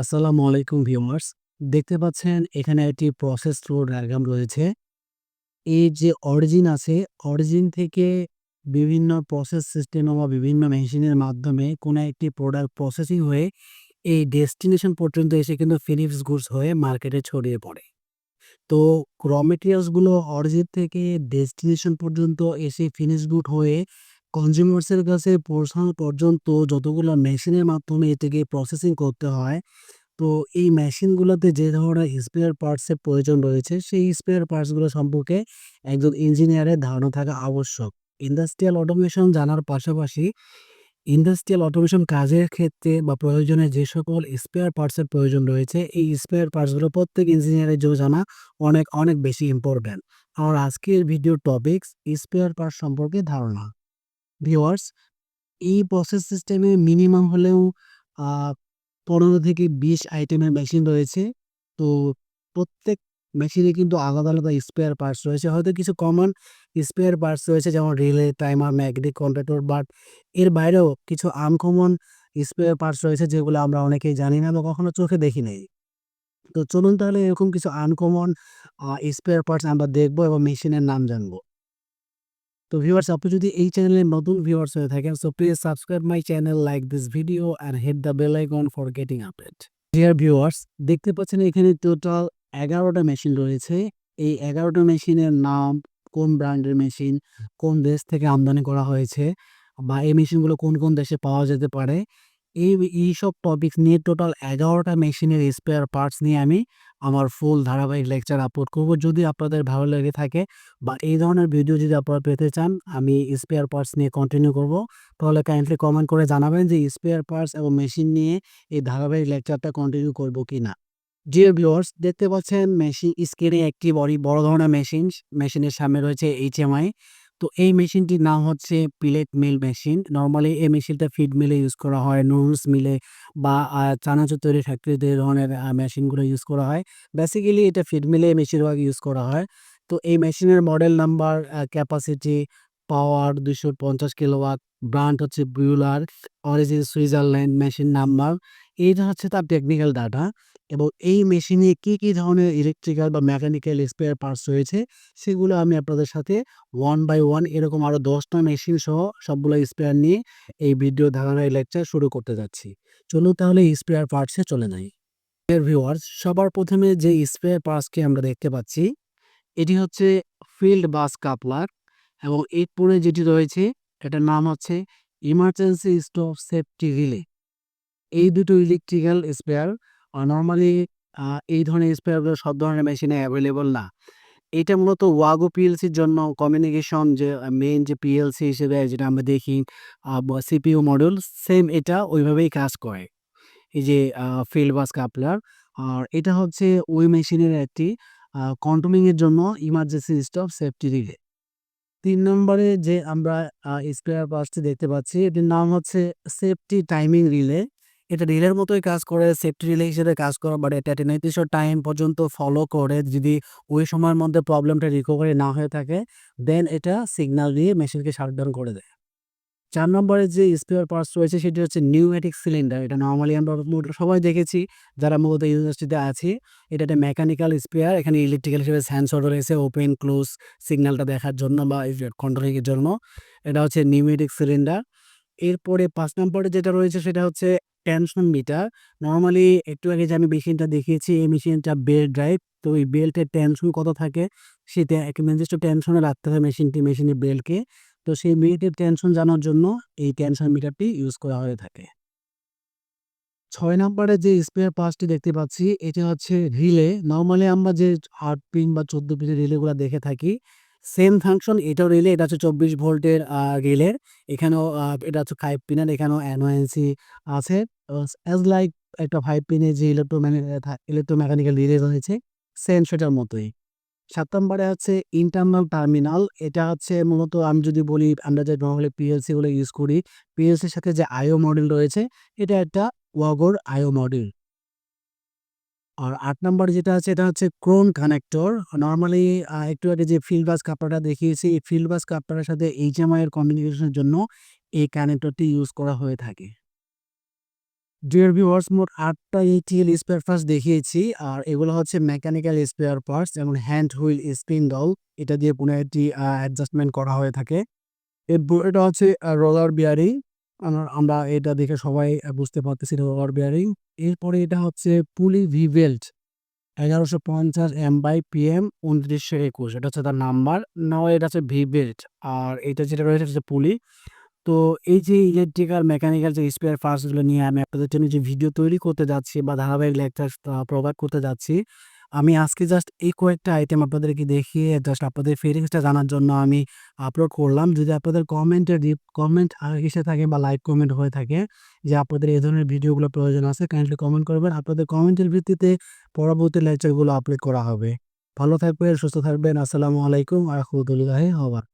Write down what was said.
আসসালামু আলাইকুম ভিউয়ার্স। দেখতে পাচ্ছেন এখানে একটি প্রসেস ফ্লো ডায়াগ্রাম রয়েছে। এই যে অরিজিন আছে অরিজিন থেকে বিভিন্ন প্রসেস সিস্টেম বা বিভিন্ন মেশিনের মাধ্যমে কোনো একটি প্রোডাক্ট প্রসেসিং হয়ে এই ডেস্টিনেশন পর্যন্ত এসে কিন্তু ফিনিশড গুডস হয়ে মার্কেটে ছড়িয়ে পড়ে। তো র মেটেরিয়ালসগুলো অরিজিন থেকে ডেস্টিনেশন পর্যন্ত এসে ফিনিশ গুড হয়ে কনজিউমার্সের কাছে পৌঁছানো পর্যন্ত যতগুলো মেশিনের মাধ্যমে এটাকে প্রসেসিং করতে হয়, তো এই মেশিনগুলোতে যে ধরনের স্পেয়ার পার্টসের প্রয়োজন রয়েছে, সেই স্পেয়ার পার্টসগুলো সম্পর্কে একজন ইঞ্জিনিয়ারের ধারণা থাকা আবশ্যক। ইন্ডাস্ট্রিয়াল অটোমেশন জানার পাশাপাশি ইন্ডাস্ট্রিয়াল অটোমেশন কাজের ক্ষেত্রে বা প্রয়োজনে যে সকল স্পেয়ার পার্টসের প্রয়োজন রয়েছে, এই স্পেয়ার পার্টসগুলো প্রত্যেক ইঞ্জিনিয়ারের জন্য জানা অনেক অনেক বেশি ইম্পর্ট্যান্ট আর আজকের ভিডিও টপিকস স্পেয়ার পার্টস সম্পর্কে ধারণা। ভিওয়ার্স এই প্রসেস সিস্টেমে মিনিমাম হলেও পনেরো থেকে বিশ আইটেমের মেশিন রয়েছে। তো প্রত্যেক মেশিনে কিন্তু আলাদা আলাদা স্পেয়ার পার্টস রয়েছে। হয়তো কিছু কমন স্পেয়ার পার্টস রয়েছে, যেমন relay timer magnetic contractor but এর বাইরেও কিছু আনকমন স্পেয়ার পার্টস রয়েছে, যেগুলো আমরা অনেকেই জানি না বা কখনো চোখে দেখি নাই। তো চলুন তাহলে এরকম কিছু আনকমন স্পেয়ার পার্টস আমরা দেখব এবং মেশিনের নাম জানব। তো ভিউয়ার্স আপনি যদি এই চ্যানেলে নতুন ভিউয়ার্স হয়ে থাকেন so please subscribe my channel like this video and hit the bell icon for getting update dear viewers দেখতে পাচ্ছেন এখানে টোটাল এগারোটা মেশিন রয়েছে। এই এগারোটা মেশিনের নাম কোন ব্র্যান্ডের মেশিন কোন দেশ থেকে আমদানি করা হয়েছে বা এই মেশিনগুলো কোন কোন দেশে পাওয়া যেতে পারে? এই এইসব টপিকস নিয়ে টোটাল এগারোটা মেশিনের স্পেয়ার পার্টস নিয়ে আমি আমার ফুল ধারাবাহিক লেকচার আপলোড করব। যদি আপনাদের ভালো লেগে থাকে বা এই ধরনের ভিডিও যদি আপনারা পেতে চান, আমি স্পেয়ার পার্টস নিয়ে কন্টিনিউ করব। তাহলে কাইন্ডলি কমেন্ট করে জানাবেন যে স্পেয়ার পার্টস এবং মেশিন নিয়ে এই ধারাবাহিক লেকচারটা কন্টিনিউ করব কি না। ডিয়ার ভিউয়ার্স দেখতে পাচ্ছেন মেশিন স্ক্রিনে একটি বড়ি, বড় ধরনের মেশিন মেশিনের সামনে রয়েছে এইচএমআই তো এই মেশিনটির নাম হচ্ছে পিলেট মিল মেশিন নর্মালি এই মেশিনটা ফিড মিলে ইউজ করা হয় নুডলস মিলে বা চানাচুর তৈরি ফ্যাক্টরিতে ধরনের মেশিনগুলো ইউজ করা হয়। বেসিক্যালি এটা ফিড মিলে বেশিরভাগ ইউজ করা হয়। তো এই মেশিনের মডেল নাম্বার ক্যাপাসিটি পাওয়ার দুশো পঞ্চাশ কিলোওয়াট ব্র্যান্ড হচ্ছে ব্রিউলার অরিজিন সুইজারল্যান্ড মেশিন নাম্বার এইটা হচ্ছে তার টেকনিক্যাল ডাটা এবং এই মেশিনে কি কি ধরনের ইলেকট্রিক্যাল বা মেকানিক্যাল স্পেয়ার পার্টস রয়েছে, সেগুলো আমি আপনাদের সাথে ওয়ান বাই ওয়ান এরকম আরও দশটা মেশিন সহ সবগুলো স্পেয়ার নিয়ে এই ভিডিও ধারণায় লেকচার শুরু করতে যাচ্ছি। চলুন তাহলে স্পেয়ার পার্টসে চলে যাই। ভিউয়ার্স সবার প্রথমে যে স্পেয়ার পার্টসকে আমরা দেখতে পাচ্ছি, এটি হচ্ছে ফিল্ড বাস কাপলার এবং এরপরে যেটি রয়েছে, এটার নাম হচ্ছে ইমার্জেন্সি স্টপ সেফটি রিলে এই দুটো ইলেকট্রিক্যাল স্পেয়ার নর্মালি এই ধরনের স্পেয়ারগুলো সব ধরনের মেশিনে অ্যাভেলেবল না। এটা মূলত ওয়াগো পিএলসির জন্য কমিউনিকেশন যে মেইন যে পিএলসি হিসেবে যেটা আমরা দেখি সিপিইউ মডেল সেম এটা ওইভাবেই কাজ করে। এই যে ফিল্ড বাস কাপলার আর এটা হচ্ছে ওই মেশিনের একটি কন্ট্রোলিংয়ের জন্য ইমার্জেন্সি স্টপ সেফটি রিলে তিন নম্বরে যে আমরা স্পেয়ার পার্টসটি দেখতে পাচ্ছি, এটির নাম হচ্ছে সেফটি টাইমিং রিলে এটা রিলের মতোই কাজ করে সেফটি রিলে হিসেবে কাজ করে বাট এটা একটা নির্দিষ্ট টাইম পর্যন্ত ফলো করে। যদি ওই সময়ের মধ্যে প্রবলেমটা রিকভারি না হয়ে থাকে দেন এটা সিগন্যাল দিয়ে মেশিনকে শাটডাউন করে দেয়। চার নম্বরে যে স্পেয়ার পার্টস রয়েছে, সেটি হচ্ছে নিউমেটিক সিলিন্ডার এটা নর্মালি আমরা সবাই দেখেছি, যারা মূলত ইউনিভার্সিটিতে আছি। এটা একটা মেকানিক্যাল স্পেয়ার এখানে ইলেকট্রিক্যাল হিসেবে সেন্সর রয়েছে ওপেন ক্লোজ সিগন্যালটা দেখার জন্য বা কন্ট্রোলিংয়ের জন্য। এটা হচ্ছে নিউমেটিক সিলিন্ডার এরপরে পাঁচ নম্বরে যেটা রয়েছে, সেটা হচ্ছে টেনশন মিটার। নর্মালি একটু আগে যে আমি মেশিনটা দেখিয়েছি, এই মেশিনটা বেল্ট ড্রাইভ। তো এই বেল্টের টেনশন কত থাকে? সেটা এক নির্দিষ্ট টেনশনে রাখতে হয় মেশিনটি, মেশিনের বেল্টকে তো সেই বেল্টের টেনশন জানার জন্য এই টেনশন মিটারটি ইউজ করা হয়ে থাকে। ছয় নম্বরে যে স্পেয়ার পার্টসটি দেখতে পাচ্ছি, এটা হচ্ছে রিলে। নর্মালি আমরা যে আট পিন বা চোদ্দ পিনের রিলেগুলো দেখে থাকি সেম ফাংশন এটাও রিলে এটা হচ্ছে চব্বিশ ভোল্টের রিলের এখানেও এটা হচ্ছে ফাইভ পিনের এখানেও এনওএনসি আছে। অ্যাজ লাইক একটা ফাইভ পিনের যে ইলেকট্রো ইলেকট্রোমেকানিক্যাল রিলে রয়েছে সেম সেটার মতোই। সাত নম্বরে হচ্ছে ইন্টারনাল টার্মিনাল এটা হচ্ছে মূলত আমি যদি বলি আমরা যে নর্মালি পিএলসিগুলো ইউজ করি। পিএলসির সাথে যে আইও মডেল রয়েছে, এটা একটা ওয়াগোর আইও মডেল আর আট নম্বর যেটা আছে, এটা হচ্ছে ক্রোন কানেক্টর। নর্মালি একটু আগে যে ফিল্ড বাস কাপড়টা দেখিয়েছি, এই ফিল্ড বাস কাপড়ের সাথে এইচএমআই এর কমিউনিকেশনের জন্য এই কানেক্টরটি ইউজ করা হয়ে থাকে। ডিয়ার ভিউয়ার্স মোট আটটা এটিএল স্পেয়ার পার্টস দেখিয়েছি, আর এগুলো হচ্ছে মেকানিক্যাল স্পেয়ার পার্টস যেমন হ্যান্ড হুইল স্পিন্ডল এটা দিয়ে পুনরায় একটি অ্যাডজাস্টমেন্ট করা হয়ে থাকে। এরপর এটা হচ্ছে রোলার বিয়ারিং আমরা এটা দেখে সবাই বুঝতে পারতেছি রোলার বিয়ারিং এরপরে এটা হচ্ছে পুলি ভি বেল্ট, এগারোশো পঞ্চাশ এম বাই পি এম উনত্রিশশো একুশ। এটা হচ্ছে তার নাম্বার। নাও এটা হচ্ছে ভি বেল্ট, আর এটা যেটা রয়েছে হচ্ছে পুলি। তো এই যে ইলেকট্রিক্যাল মেকানিক্যাল যে স্পেয়ার পার্টসগুলো নিয়ে আমি আপনাদের জন্য যে ভিডিও তৈরি করতে যাচ্ছি বা ধারাবাহিক লেকচার প্রোভাইড করতে যাচ্ছি আমি আজকে জাস্ট এই কয়েকটা আইটেম আপনাদেরকে দেখিয়ে জাস্ট আপনাদের ফিলিংসটা জানার জন্য আমি আপলোড করলাম। যদি আপনাদের কমেন্টের কমেন্ট এসে থাকে বা লাইক কমেন্ট হয়ে থাকে যে আপনাদের এই ধরনের ভিডিওগুলো প্রয়োজন আছে কাইন্ডলি কমেন্ট করবেন। আপনাদের কমেন্টের ভিত্তিতে পরবর্তী লেকচারগুলো আপলোড করা হবে। ভালো থাকবেন, সুস্থ থাকবেন। আসসালামু আলাইকুম আহমদুল্লাহ হবার